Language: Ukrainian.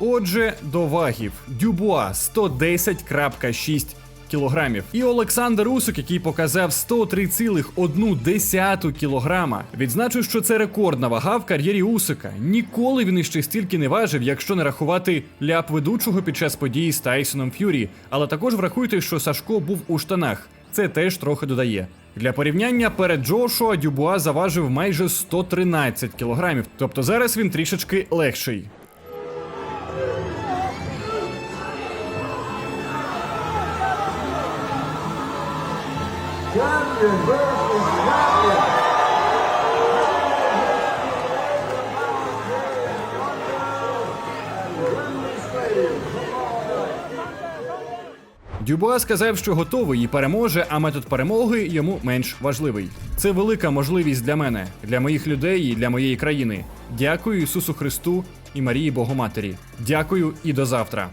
Отже, до вагів. Дюбуа 110,6 кілограмів. І Олександр Усик, який показав 103,1 кілограма. Відзначу, що це рекордна вага в кар'єрі Усика. Ніколи він іще стільки не важив, якщо не рахувати ляп ведучого під час події з Тайсоном Ф'юрі. Але також врахуйте, що Сашко був у штанах. Це теж трохи додає. Для порівняння перед Джошуа Дюбуа заважив майже 113 кілограмів, тобто зараз він трішечки легший. Champion. Дюбуа сказав, що готовий і переможе, а метод перемоги йому менш важливий. Це велика можливість для мене, для моїх людей і для моєї країни. Дякую Ісусу Христу і Марії Богоматері. Дякую і до завтра.